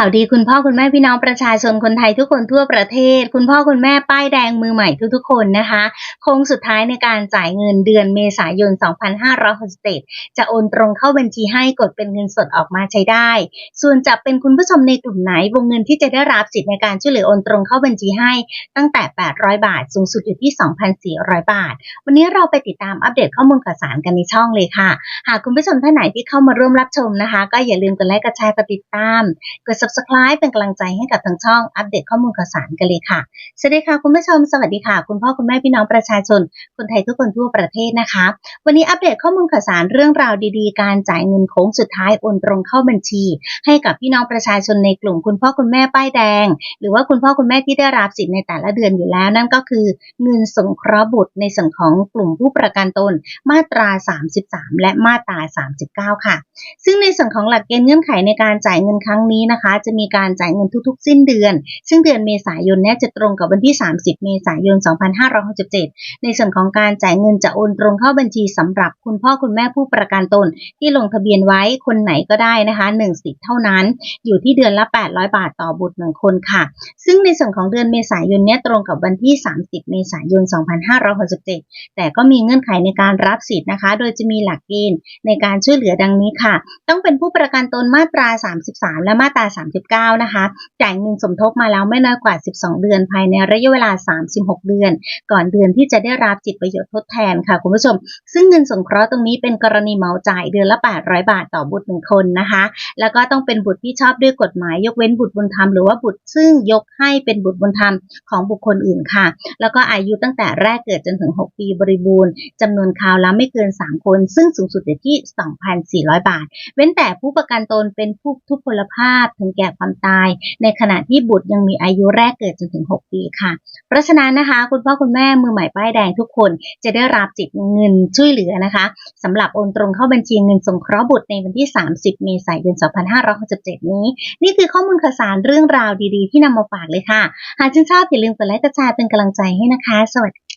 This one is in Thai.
ข่าวดีคุณพ่อคุณแม่พี่น้องประชาชนคนไทยทุกคนทั่วประเทศ คุณพ่อคุณแม่ป้ายแดงมือใหม่ทุกๆคนนะคะโค้งสุดท้ายในการจ่ายเงินเดือนเมษายน 2567 จะโอนตรงเข้าบัญชีให้กดเป็นเงินสดออกมาใช้ได้ ส่วนจะเป็นคุณผู้ชมในกลุ่มไหนวงเงินที่จะได้รับสิทธิ์ในการช่วยเหลือโอนตรงเข้าบัญชีให้ ตั้งแต่ 800 บาท สูงสุดอยู่ที่ 2,400 บาท วันนี้เราไปติดตามอัปเดตข้อมูลข่าวสารกันในช่องเลยค่ะ หากคุณผู้ชมท่านไหนที่เข้ามาร่วมรับชมนะคะ ก็อย่าลืมกดไลค์กดแชร์กดติดตามกด subscribe เป็นกำลังใจให้กับทางช่องอัปเดตข้อมูลข่าวสารกันเลยค่ะ สวัสดีค่ะคุณผู้ชม สวัสดีค่ะ คุณพ่อคุณแม่พี่น้องประชาชน คนไทยทุกคนทั่วประเทศนะคะ วันนี้อัปเดตข้อมูลข่าวสารเรื่องราวดีๆ การจ่ายเงินโค้งสุดท้ายโอนตรงเข้าบัญชี ให้กับพี่น้องประชาชนในกลุ่มคุณพ่อคุณแม่ป้ายแดง หรือว่าคุณพ่อคุณแม่ที่ได้รับสิทธิ์ในแต่ละเดือนอยู่แล้ว นั่นก็คือเงินสงเคราะห์บุตรในส่วนของกลุ่มผู้ประกันตน มาตรา 33 และมาตรา 39 ค่ะ ซึ่งในส่วนของหลักเกณฑ์เงื่อนไขในการจ่ายเงินครั้งนี้นะคะจะมีการจ่ายเงินทุกๆ สิ้นเดือน ซึ่งเดือนเมษายนเนี่ยจะตรงกับวันที่ 30 เมษายน 2567 ในส่วนของการจ่ายเงินจะโอนตรงเข้าบัญชีสำหรับคุณพ่อคุณแม่ผู้ประกันตน ที่ลงทะเบียนไว้คนไหนก็ได้นะคะ1สิทธิ์เท่านั้น อยู่ที่เดือนละ 800 บาทต่อบุตรหนึ่งคนค่ะ ซึ่งในส่วนของเดือนเมษายนเนี่ยตรงกับวันที่ 30 เมษายน 2567 แต่ก็มีเงื่อนไขในการรับสิทธิ์นะคะ โดยจะมีหลักเกณฑ์ในการช่วยเหลือดังนี้ค่ะ ต้องเป็นผู้ประกันตนมาตรา 33 และมาตรา39 นะคะ จ่ายเงินสมทบมาแล้วไม่น้อยกว่า 12 เดือน ภายในระยะเวลา 36 เดือน ก่อนเดือนที่จะได้รับจิตประโยชน์ทดแทนค่ะคุณผู้ชม ซึ่งเงินสงเคราะห์ตรงนี้เป็นกรณีเหมาจ่ายเดือนละ 800 บาทต่อบุตรหนึ่งคนนะคะ แล้วก็ต้องเป็นบุตรที่ชอบด้วยกฎหมาย ยกเว้นบุตรบุญธรรมหรือว่าบุตรซึ่งยกให้เป็นบุตรบุญธรรมของบุคคลอื่นค่ะ แล้วก็อายุตั้งแต่แรกเกิดจนถึง 6 ปีบริบูรณ์จำนวนคราวละไม่เกิน 3 คน ซึ่งสูงสุดอยู่ที่ 2,400 บาท เว้นแต่ผู้ประกันตนเป็นผู้ทุพพลภาพถึงแก่ความตาย ในขณะที่บุตรยังมีอายุแรกเกิดจนถึง 6 ปีค่ะ เพราะฉะนั้นนะคะ คุณพ่อคุณแม่มือใหม่ป้ายแดงทุกคนจะได้รับสิทธิ์เงินช่วยเหลือนะคะสำหรับโอนตรงเข้าบัญชีเงินสงเคราะห์บุตรในวันที่ 30 เมษายน 2567 นี้ นี่คือข้อมูลข่าวสารเรื่องราวดีๆ ที่นำมาฝากเลยค่ะ หากชื่นชอบอย่าลืมกดไลค์กดแชร์เป็นกำลังใจให้นะคะ สวัสดี